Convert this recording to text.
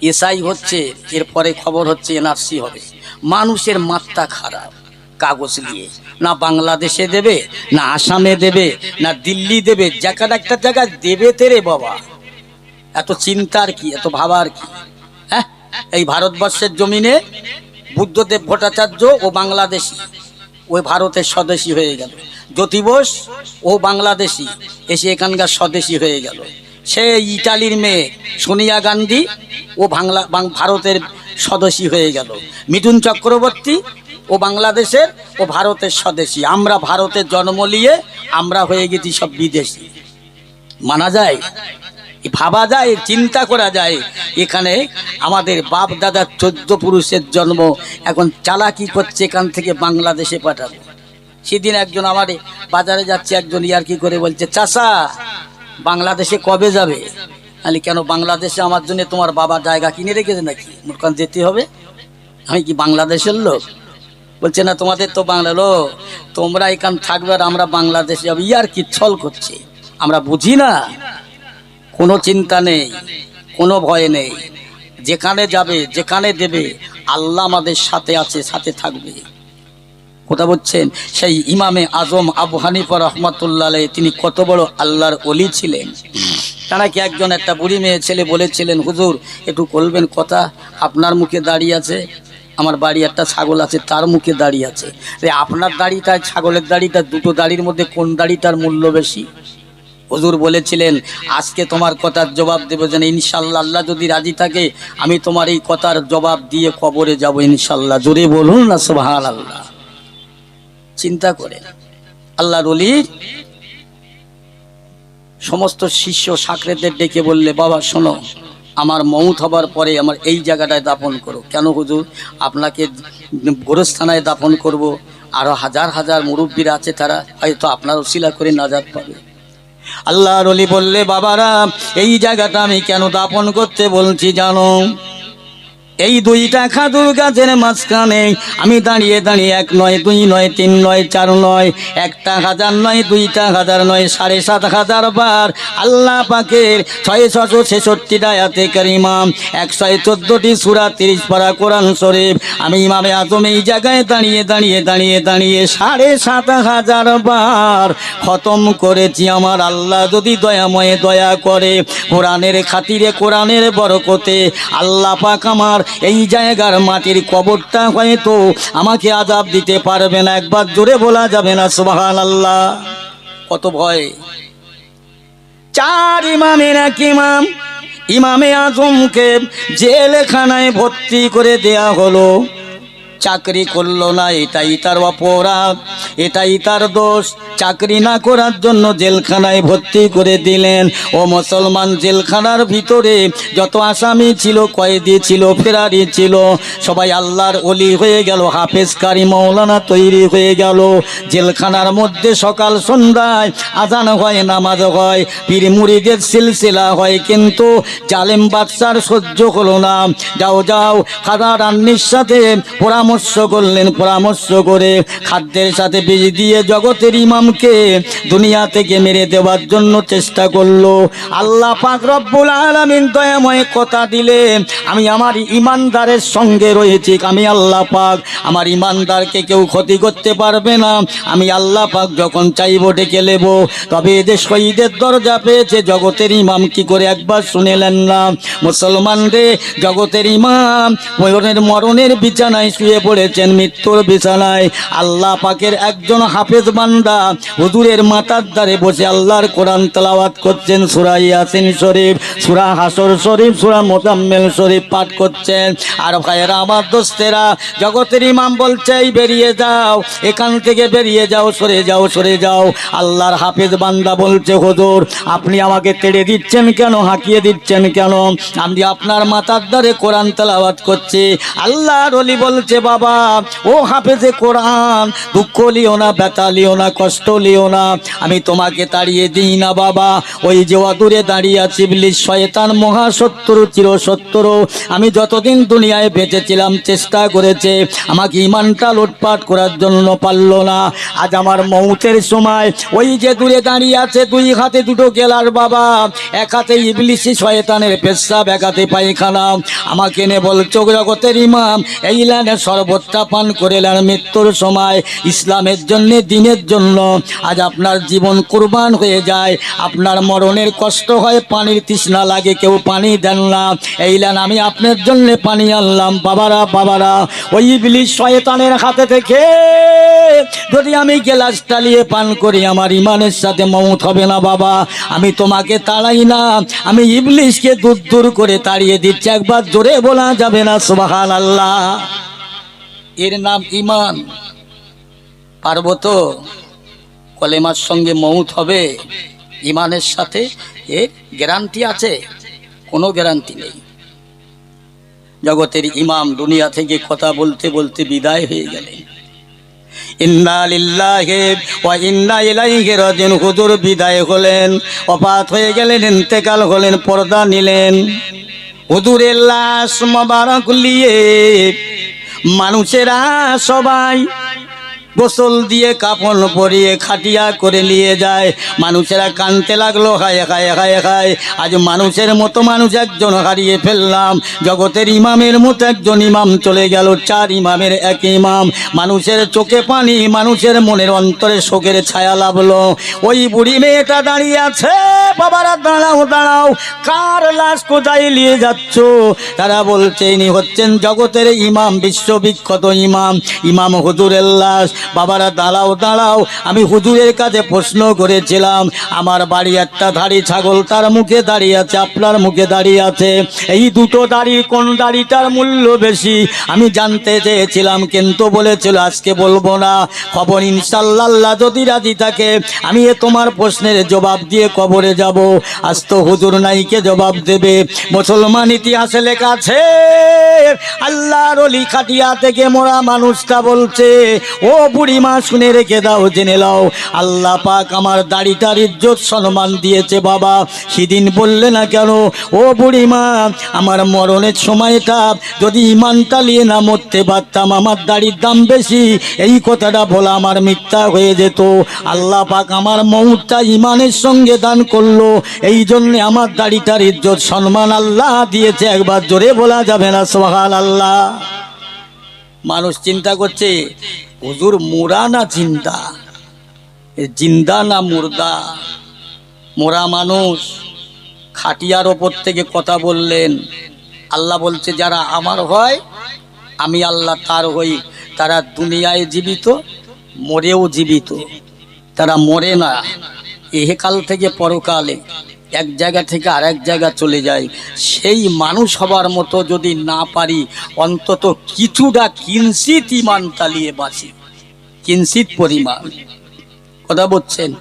SI হচ্ছে, এরপরে খবর হচ্ছে এনআরসি হবে। মানুষের মাত্রা খারাপ। কাগজ নিয়ে না বাংলাদেশে দেবে, না আসামে দেবে, না দিল্লি দেবে জায়গাটা একটা জায়গায় দেবে তেরে বাবা। এত চিন্তার কি, এত ভাবার কি? হ্যাঁ? এই ভারতবর্ষের জমিনে বুদ্ধদেব ভট্টাচার্য ও বাংলাদেশি, ওই ভারতের স্বদেশী হয়ে গেল। জ্যোতি বোস ও বাংলাদেশি, এসে এখানকার স্বদেশী হয়ে গেল। সে ইটালির মেয়ে সোনিয়া গান্ধী ও বাংলা বাং- ভারতের স্বদেশী হয়ে গেল। মিঠুন চক্রবর্তী ও বাংলাদেশের ও ভারতের স্বদেশী। আমরা ভারতের জন্ম নিয়ে আমরা হয়ে গেছি সব বিদেশি। মানা যায়? ভাবা যায়? চিন্তা করা যায়? এখানে আমাদের বাপ দাদার চোদ্দ পুরুষের জন্ম। এখন চালাকি করছে এখান থেকে বাংলাদেশে পাঠাবে। সেদিন একজন আমার বাজারে যাচ্ছে, একজন ইয়ার কি করে বলছে চাষা বাংলাদেশে কবে যাবে? আমি কেন বাংলাদেশে আমার জন্য তোমার বাবা জায়গা কিনে রেখেছে নাকি? মোরখান যেতে হবে। আমি কি বাংলাদেশের লোক? বলছে, না, তোমাদের তো বাংলা লোক। তোমরা এখান থাকবে আর আমরা বাংলাদেশে যাব ইয়ার কি ছল করছে? আমরা বুঝি না। কোনো চিন্তা নেই, কোনো ভয় নেই। যেখানে যাবে, যেখানে দেবে, আল্লাহ আমাদের সাথে আছে, সাথে থাকবে। কথা বলছেন, সেই ইমামে আজম আবু হানিফা রহমতুল্লাহ তিনি কত বড় আল্লাহর অলি ছিলেন। তারা কি একজন একটা বুড়ি মেয়ে ছেলে বলেছিলেন, হুজুর, একটু বলবেন কথা? আপনার মুখে দাঁড়িয়ে আছে, আমার বাড়ি একটা ছাগল আছে, তার মুখে দাঁড়িয়ে আছে। রে, আপনার দাড়িটা, ছাগলের দাড়িটা, দুটো দাড়ির মধ্যে কোন দাড়িটার মূল্য বেশি? হুজুর বলেছিলেন, আজকে তোমার কথার জবাব দেবো যেন ইনশাল্লাহ আল্লাহ যদি রাজি থাকে, আমি তোমার এই কথার জবাব দিয়ে কবরে যাব ইনশাল্লাহ জোরে বলুন না সোহান আল্লাহ চিন্তা করে আল্লাহ রলি সমস্ত শিষ্য সাকরেদের ডেকে বললে, বাবা, শোনো, আমার মৌত হবার পরে আমার এই জায়গাটায় দাপন করো। কেন হুজুর? আপনাকে গোরস্থানায় দাপন করব। আরও হাজার হাজার মুরব্বীরা আছে তারা, হয়তো আপনার ওসিলা করে নাজাদ পাবে। আল্লাহ রলি বললে, বাবারা, এই জায়গাটা আমি কেন দাপন করতে বলছি জানো? এই দুইটা খাদুর গাছের মাঝখানে আমি দাঁড়িয়ে দাঁড়িয়ে এক নয়, দুই নয়, তিন নয়, চার নয়, একটা হাজার নয়, দুইটা হাজার নয়, সাড়ে সাত হাজার বার। আল্লাহ পাকের ছয় ছশো ছেষট্টি ডায়াতে কারিমাম একশো চোদ্দোটি সুরা তিরিশ পারা কোরআন শরীফ। আমি ইমামে আজম এই জায়গায় দাঁড়িয়ে দাঁড়িয়ে দাঁড়িয়ে দাঁড়িয়ে সাড়ে সাত হাজার বার খতম করেছি। আমার আল্লাহ যদি দয়াময়ে দয়া করে, কোরআনের খাতিরে, কোরআনের বরকতে আল্লাহ পাক আমার এই জায়গার মাটির কবরটা হয়তো আমাকে আজাব দিতে পারবে না। একবার জোরে বলা যাবে না সুবহান আল্লাহ কত ভয়। চার ইমামের এক ইমাম, ইমামে আজমকে জেলখানায় ভর্তি করে দেয়া হলো। চাকরি করল না, এটাই তার অপরাধ, এটাই তার দোষ। চাকরি না করার জন্য জেলখানায় ভর্তি করে দিলেন। ও মুসলমান জেলখানার ভিতরে যত আসামি ছিল, কয়েদি ছিল, ফেরারি ছিল, সবাই আল্লাহর অলি হয়ে গেল হাফেজ কারি মৌলানা তৈরি হয়ে গেল। জেলখানার মধ্যে সকাল সন্ধ্যায় আজান হয়, নামাজ হয়, পীর মুড়িদের সিলসিলা হয়, কিন্তু জালেম বাদশার সহ্য হলো না। যাও যাও খাদা রান্নির সাথে পরামর্শ করলেন, পরামর্শ করে খাদ্যের সাথে বীজ দিয়ে জগতের ইমামকে দুনিয়া থেকে মেরে দেওয়ার জন্য চেষ্টা করল। আল্লাহ পাক রব্বুল আলামিন দয়াময় কথা দিলে, আমি আমার ইমানদারের সঙ্গে রয়েছি। আমি আল্লাহ পাক আমার ইমানদারকে কেউ ক্ষতি করতে পারবে না। আমি আল্লাহ পাক যখন চাইব ডেকে নেব। তবে এদের শহীদের দরজা পেয়েছে, জগতের ইমাম কি করে একবার শুনেলেন না? মুসলমান রে, জগতের ইমাম মরণের মরণের বিছানায় শুয়ে পড়েছেন, মৃত্যুর বিছানায়। আল্লাহ পাকের একজন হাফেজ বান্দা হুজুরের মাথার দ্বারে বসে আল্লাহর কোরআন তেলাওয়াত করছেন, সুরা ইয়াসিন শরীফ, সুরা হাসর শরীফ, সুরা মোজাম্মেল শরীফ পাঠ করছেন। আর ভাইয়েরা, আমার দোস্তেরা, জগতের ইমাম বলছে বেরিয়ে যাও, এখান থেকে বেরিয়ে যাও, সরে যাও সরে যাও। আল্লাহর হাফেজ বান্দা বলছে, হুজুর, আপনি আমাকে তেড়ে দিচ্ছেন কেন, হাঁকিয়ে দিচ্ছেন কেন? আমি আপনার মাথার দ্বারে কোরআন তেলাওয়াত করছি। আল্লাহর অলি বলছে, বাবা, ও হাফেজে কোরআন, দুঃখ লিও না, ব্যথা লিও না, কষ্ট কষ্ট লিও না। আমি তোমাকে তাড়িয়ে দিই না, বাবা। ওই যে অদূরে দাঁড়িয়ে আছি ইবলিশ শয়তান মহাসত্তর চিরসত্তর আমি যতদিন দুনিয়ায় বেঁচেছিলাম, চেষ্টা করেছে। আমাকে ইমানটা লুটপাট করার জন্য পারল না। আজ আমার মৌতের সময়। ওই যে দূরে দাঁড়িয়ে আছে, দুই হাতে দুটো গেলার বাবা। এক হাতে ইবলিশি শয়তানের পেশাব, এক হাতে পায়খানা। আমাকে নে বল, চোখ জগতের ইমাম। এই লাইনে শরবতটা পান করে মৃত্যুর সময়। ইসলামের জন্য, দিনের জন্য। আজ আপনার জীবন কুরবান হয়ে যায়। আপনার মরণের কষ্ট হয়, পানির তৃষ্ণা লাগে, কেউ পানি দেন না। এই লাইন আমি আপনার জন্য পানি আনলাম। বাবারা বাবারা, ওই ইবলিশ শয়তানের হাতে থেকে যদি আমি গেলাস টালিয়ে পান করি, আমার ইমানের সাথে মমত হবে না বাবা। আমি তোমাকে তাড়াই না। আমি ইবলিশকে দূর দূর করে তাড়িয়ে দিচ্ছি। একবার জোরে বলা যাবে না সুবাহান আল্লাহ এর নাম ইমান পারব তো? কলেমার সঙ্গে মৌত হবে। ইমানের সাথে এর গ্যারান্টি আছে? কোনো গ্যারান্টি নেই। জগতের ইমাম দুনিয়া থেকে কথা বলতে বলতে বিদায় হয়ে গেলেন। হুজুর বিদায় হলেন অপাত হয়ে গেলেন, ইন্তেকাল হলেন, পর্দা নিলেন। হুজুরের লাশ মোবারক লিয়ে মানুষেরা সবাই গোসল দিয়ে কাপড় পরিয়ে খাটিয়া করে নিয়ে যায়। মানুষেরা কানতে লাগল, হায় হায় হায় হায়। আজ মানুষের মতো মানুষ একজন হারিয়ে ফেললাম। জগতের ইমামের মতো একজন ইমাম চলে গেল, চার ইমামের এক ইমাম। মানুষের চোখে পানি, মানুষের মনের অন্তরে শোকের ছায়া লাভলো। ওই বুড়ি মেয়েটা দাঁড়িয়ে আছে, বাবারা, দাঁড়াও দাঁড়াও, কার লাশ কোথায় নিয়ে যাচ্ছ? তারা বলছে, ইনি হচ্ছেন জগতের ইমাম বিশ্ববিখ্যাত ইমাম। ইমাম হুজুরের লাশ। বাবারা, দাঁড়াও দাঁড়াও। আমি হুজুরের কাছে প্রশ্ন করেছিলাম, আমার বাড়ি একটা ধাড়ি ছাগল, তার মুখে দাঁড়িয়ে আছে, আপনার মুখে দাঁড়িয়ে আছে। এই দুটো দাড়ি কোন দাড়িটার মূল্য বেশি? আমি জানতে চেয়েছিলাম, কিন্তু বলেছিল, আজকে বলব না। খবর ইনশাল্লাহ যদি রাজি থাকে, আমি এ তোমার প্রশ্নের জবাব দিয়ে কবরে যাব। আজ তো হুজুর নাইকে জবাব দেবে। মুসলমান ইতিহাসে লেখা আছে, আল্লাহর অলি খাটিয়া থেকে মোরা মানুষটা বলছে, ও বুড়িমা শুনে রেখে দাও, জেনে লাও আল্লাহ পাক আমার দাড়িটার ইজ্জত সম্মান দিয়েছে, বাবা। সেদিন বললে না কেন, ও বুড়িমা, আমার মরণের সময়টা যদি ইমানটা নিয়ে না মরতে পারতাম, আমার দাড়ির দাম বেশি। এই কথাটা বলা আমার মিথ্যা হয়ে যেত। আল্লাহ পাক আমার মৌতটা ইমানের সঙ্গে দান করল। এই জন্যে আমার দাড়িটার ইজ্জত সম্মান আল্লাহ দিয়েছে। একবার জোরে বলা যাবে না সোহাল আল্লাহ মানুষ চিন্তা করছে হুজুর মোরা না জিন্দা? জিন্দা না মুর্দা? মোরা মানুষ। খাটিয়ার ওপর থেকে কথা বললেন। আল্লাহ বলছে, যারা আমার হয়, আমি আল্লাহ তার হই। তারা দুনিয়ায় জীবিত, মরেও জীবিত। তারা মরে না। এহেকাল থেকে পরকালে। এক জায়গা থেকে আরেক জায়গা চলে যায় সেই মানুষ হবার মতো যদি না পারি, অন্তত কিছুটা কিঞ্চিত ইমান তালিয়ে বাঁচি। কিঞ্চিত পরিমাণ। কথা বলছেন?